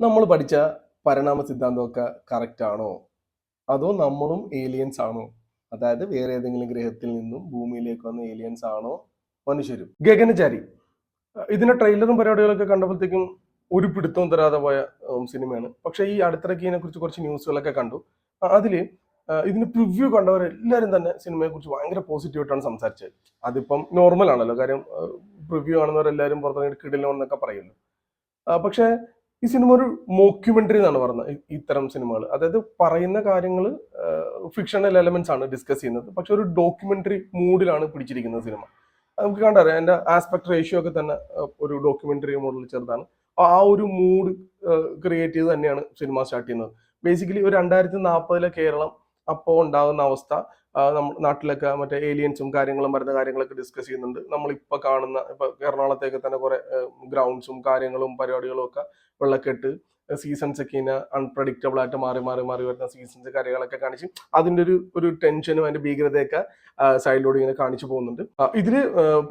നമ്മൾ പഠിച്ച പരിണാമ സിദ്ധാന്തമൊക്കെ കറക്റ്റ് ആണോ? അതോ നമ്മളും ഏലിയൻസ് ആണോ? അതായത് വേറെ ഏതെങ്കിലും ഗ്രഹത്തിൽ നിന്നും ഭൂമിയിലേക്ക് വന്ന ഏലിയൻസ് ആണോ? മനുഷ്യരും. ഗഗനചാരി. ഇതിന്റെ ട്രെയിലറും പരിപാടികളൊക്കെ കണ്ടപ്പോഴത്തേക്കും ഒരു പിടുത്തവും തരാതെ പോയ സിനിമയാണ്. പക്ഷെ ഈ അടുത്തിടയ്ക്ക് ഇതിനെ കുറിച്ച് ന്യൂസുകളൊക്കെ കണ്ടു. അതിൽ ഇതിന് പ്രിവ്യൂ കണ്ടവരെല്ലാവരും തന്നെ സിനിമയെ കുറിച്ച് ഭയങ്കര പോസിറ്റീവായിട്ടാണ് സംസാരിച്ചത്. അതിപ്പം നോർമൽ ആണല്ലോ. കാര്യം പ്രിവ്യൂ കാണുന്നവരെല്ലാവരും പുറത്തിറങ്ങിയിട്ട് കിടിലോ എന്നൊക്കെ പറയുന്നു. പക്ഷേ ഈ സിനിമ ഒരു മോക്യുമെന്ററി എന്നാണ് പറഞ്ഞത് ഇത്തരം സിനിമകൾ അതായത് പറയുന്ന കാര്യങ്ങൾ ഫിക്ഷണൽ എലമെന്റ്സ് ആണ് ഡിസ്കസ് ചെയ്യുന്നത്. പക്ഷെ ഒരു ഡോക്യുമെന്ററി മൂഡിലാണ് പിടിച്ചിരിക്കുന്നത് സിനിമ നമുക്ക് കണ്ടറിയാം. എന്റെ ആസ്പെക്ട് റേഷ്യോ ഒക്കെ തന്നെ ഒരു ഡോക്യുമെന്ററി മോഡിൽ ചെറുതാണ്. ആ ഒരു മൂഡ് ക്രിയേറ്റ് ചെയ്ത് തന്നെയാണ് സിനിമ സ്റ്റാർട്ട് ചെയ്യുന്നത്. ബേസിക്കലി ഒരു രണ്ടായിരത്തി നാൽപ്പതിലെ കേരളം അപ്പോൾ ഉണ്ടാകുന്ന അവസ്ഥ നമ്മൾ നാട്ടിലൊക്കെ മറ്റേ ഏലിയൻസും കാര്യങ്ങളും വരുന്ന കാര്യങ്ങളൊക്കെ ഡിസ്കസ് ചെയ്യുന്നുണ്ട്. നമ്മളിപ്പോൾ കാണുന്ന ഇപ്പൊ എറണാകുളത്തേക്ക് തന്നെ കുറേ ഗ്രൗണ്ട്സും കാര്യങ്ങളും പരിപാടികളും ഒക്കെ വെള്ളക്കെട്ട് സീസൺസ് ഒക്കെ ഇങ്ങനെ അൺപ്രഡിക്റ്റബിൾ ആയിട്ട് മാറി മാറി മാറി വരുന്ന സീസൺസ് കാര്യങ്ങളൊക്കെ കാണിച്ച് അതിന്റെ ഒരു ഒരു ടെൻഷനും അതിന്റെ ഭീകരതയൊക്കെ സൈഡിലൂടെ ഇങ്ങനെ കാണിച്ചു പോകുന്നുണ്ട്. ഇതിൽ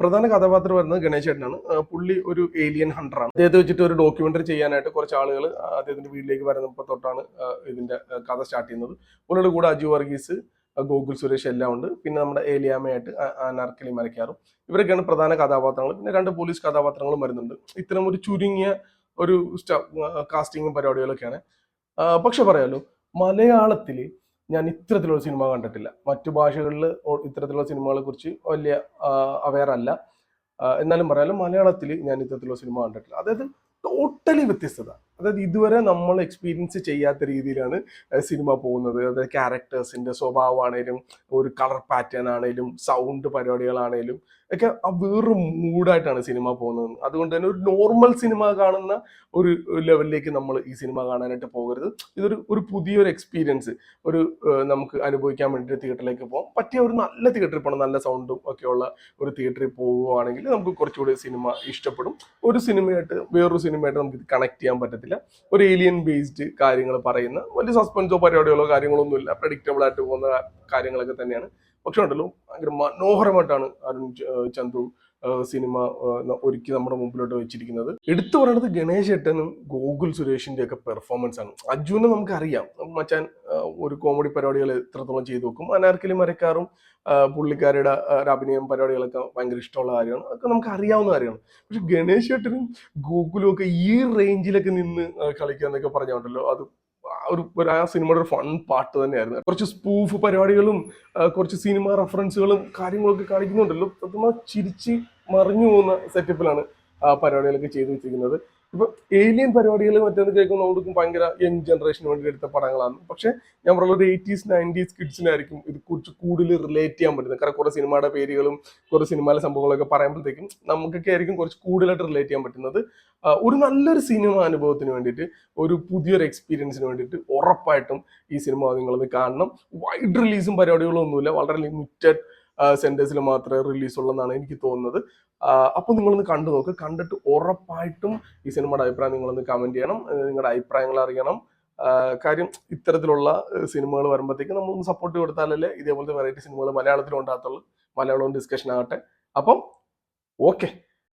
പ്രധാന കഥാപാത്രം വരുന്നത് ഗണേശ് ചേട്ടനാണ് പുള്ളി ഒരു ഏലിയൻ ഹണ്ടറാണ് അദ്ദേഹത്തെ വെച്ചിട്ട് ഒരു ഡോക്യുമെന്ററി ചെയ്യാനായിട്ട് കുറച്ച് ആളുകൾ അദ്ദേഹത്തിന്റെ വീട്ടിലേക്ക് വരുന്നപ്പോൾ തൊട്ടാണ് ഇതിന്റെ കഥ സ്റ്റാർട്ട് ചെയ്യുന്നത്. പുള്ളിയുടെ കൂടെ അജു വർഗീസ് ഗോകുൽ സുരേഷ് എല്ലാം ഉണ്ട്. പിന്നെ നമ്മുടെ ഏലിയാമയായിട്ട് അനാർക്കലി മരക്കാറും. ഇവരൊക്കെയാണ് പ്രധാന കഥാപാത്രങ്ങൾ. പിന്നെ രണ്ട് പോലീസ് കഥാപാത്രങ്ങളും വരുന്നുണ്ട്. ഇത്തരം ഒരു ചുരുങ്ങിയ ഒരു കാസ്റ്റിങ്ങും പരിപാടികളൊക്കെയാണ്. പക്ഷെ പറയാലോ മലയാളത്തിൽ ഞാൻ ഇത്തരത്തിലുള്ള സിനിമ കണ്ടിട്ടില്ല. മറ്റു ഭാഷകളിൽ ഇത്തരത്തിലുള്ള സിനിമകളെ കുറിച്ച് വലിയ അവയർ അല്ല. എന്നാലും പറയാലോ മലയാളത്തിൽ ഞാൻ ഇത്തരത്തിലുള്ള സിനിമ കണ്ടിട്ടില്ല. അതായത് ടോട്ടലി വ്യത്യസ്തത. അതായത് ഇതുവരെ നമ്മൾ എക്സ്പീരിയൻസ് ചെയ്യാത്ത രീതിയിലാണ് സിനിമ പോകുന്നത്. അതായത് ക്യാരക്ടേഴ്സിന്റെ സ്വഭാവമാണേലും ഒരു കളർ പാറ്റേൺ ആണേലും സൗണ്ട് പരിപാടികളാണേലും ഒക്കെ ആ വേറൊരു മൂഡായിട്ടാണ് സിനിമ പോകുന്നത്. അതുകൊണ്ട് തന്നെ ഒരു നോർമൽ സിനിമ കാണുന്ന ഒരു ലെവലിലേക്ക് നമ്മൾ ഈ സിനിമ കാണാനായിട്ട് പോകരുത്. ഇതൊരു ഒരു പുതിയൊരു എക്സ്പീരിയൻസ് ഒരു നമുക്ക് അനുഭവിക്കാൻ വേണ്ടി തിയേറ്ററിലേക്ക് പോകാം പറ്റിയ ഒരു നല്ല തിയേറ്ററിൽ പോകണം നല്ല സൗണ്ടും ഒക്കെയുള്ള ഒരു തിയേറ്ററിൽ പോവുകയാണെങ്കിൽ നമുക്ക് കുറച്ചുകൂടി സിനിമ ഇഷ്ടപ്പെടും. ഒരു സിനിമയായിട്ട് വേറൊരു സിനിമയായിട്ട് നമുക്ക് കണക്ട് ചെയ്യാൻ പറ്റത്തില്ല. ഒരു ഏലിയൻ ബേസ്ഡ് കാര്യങ്ങൾ പറയുന്ന വലിയ സസ്പെൻസോ പരിപാടികളോ കാര്യങ്ങളൊന്നുമില്ല പ്രഡിക്റ്റബിൾ ആയിട്ട് പോകുന്ന കാര്യങ്ങളൊക്കെ തന്നെയാണ്. പക്ഷെ ഉണ്ടല്ലോ ഭയങ്കര മനോഹരമായിട്ടാണ് അരുൺ ചന്തു സിനിമ ഒരുക്കി നമ്മുടെ മുമ്പിലോട്ട് വെച്ചിരിക്കുന്നത്. എടുത്തു പറയുന്നത് ഗണേശ് ഏട്ടനും ഗോകുൽ സുരേഷിന്റെ ഒക്കെ പെർഫോമൻസ് ആണ്. അജുവിനെ നമുക്കറിയാം. മച്ചാൻ ഒരു കോമഡി പരിപാടികൾ എത്രത്തോളം ചെയ്തു നോക്കും. അനാർക്കലി മരക്കാറും പുള്ളിക്കാരുടെ അഭിനയം പരിപാടികളൊക്കെ ഭയങ്കര ഇഷ്ടമുള്ള കാര്യമാണ്. അതൊക്കെ നമുക്ക് അറിയാവുന്ന കാര്യമാണ്. പക്ഷെ ഗണേശ് ഏട്ടനും ഗോകുലും ഒക്കെ ഈ റേഞ്ചിലൊക്കെ നിന്ന് കളിക്കുക എന്നൊക്കെ പറഞ്ഞുണ്ടല്ലോ അത് ഒരു ആ സിനിമയുടെ ഒരു ഫൺ പാട്ട് തന്നെയായിരുന്നു. കുറച്ച് സ്പൂഫ് പരിപാടികളും കുറച്ച് സിനിമ റെഫറൻസുകളും കാര്യങ്ങളൊക്കെ കാണിക്കുന്നുണ്ടല്ലോ. സത്യമായി ചിരിച്ച് മറിഞ്ഞു പോകുന്ന സെറ്റപ്പിലാണ് ആ പരിപാടികളൊക്കെ ചെയ്തു വെച്ചിരിക്കുന്നത്. ഇപ്പൊ ഏലിയൻ പരിപാടികൾ മറ്റേത് കേൾക്കുമ്പോൾ നമുക്ക് ഭയങ്കര യങ് ജനറേഷന് വേണ്ടി എടുത്ത പടങ്ങളാണ്. പക്ഷെ ഞാൻ പറഞ്ഞത് എയ്റ്റീസ് നയന്റീസ് കിഡ്സിനായിരിക്കും ഇത് കുറച്ച് കൂടുതൽ റിലേറ്റ് ചെയ്യാൻ പറ്റുന്നത്. കാരണം കുറെ സിനിമയുടെ പേരുകളും കുറെ സിനിമയിലെ സംഭവങ്ങളൊക്കെ പറയുമ്പോഴത്തേക്കും നമുക്കൊക്കെ ആയിരിക്കും കുറച്ച് കൂടുതലായിട്ട് റിലേറ്റ് ചെയ്യാൻ പറ്റുന്നത്. ഒരു നല്ലൊരു സിനിമ അനുഭവത്തിന് വേണ്ടിയിട്ട് ഒരു പുതിയൊരു എക്സ്പീരിയൻസിന് വേണ്ടിയിട്ട് ഉറപ്പായിട്ടും ഈ സിനിമ നിങ്ങളൊന്ന് കാണണം. വൈഡ് റിലീസും പരിപാടികളും ഒന്നുമില്ല വളരെ ലിമിറ്റഡ് സെന്റേഴ്സിൽ മാത്രമേ റിലീസ് ഉള്ളെന്നാണ് എനിക്ക് തോന്നുന്നത്. അപ്പോൾ നിങ്ങളൊന്ന് കണ്ടു നോക്ക്. കണ്ടിട്ട് ഉറപ്പായിട്ടും ഈ സിനിമയുടെ അഭിപ്രായം നിങ്ങളൊന്ന് കമന്റ് ചെയ്യണം. നിങ്ങളുടെ അഭിപ്രായങ്ങൾ അറിയണം. കാര്യം ഇത്തരത്തിലുള്ള സിനിമകൾ വരുമ്പോഴത്തേക്ക് നമ്മളൊന്ന് സപ്പോർട്ട് കൊടുത്താലല്ലേ ഇതേപോലത്തെ വെറൈറ്റി സിനിമകൾ മലയാളത്തിലും ഉണ്ടാകത്തുള്ളൂ മലയാളവും ഡിസ്കഷൻ ആകട്ടെ. അപ്പം ഓക്കെ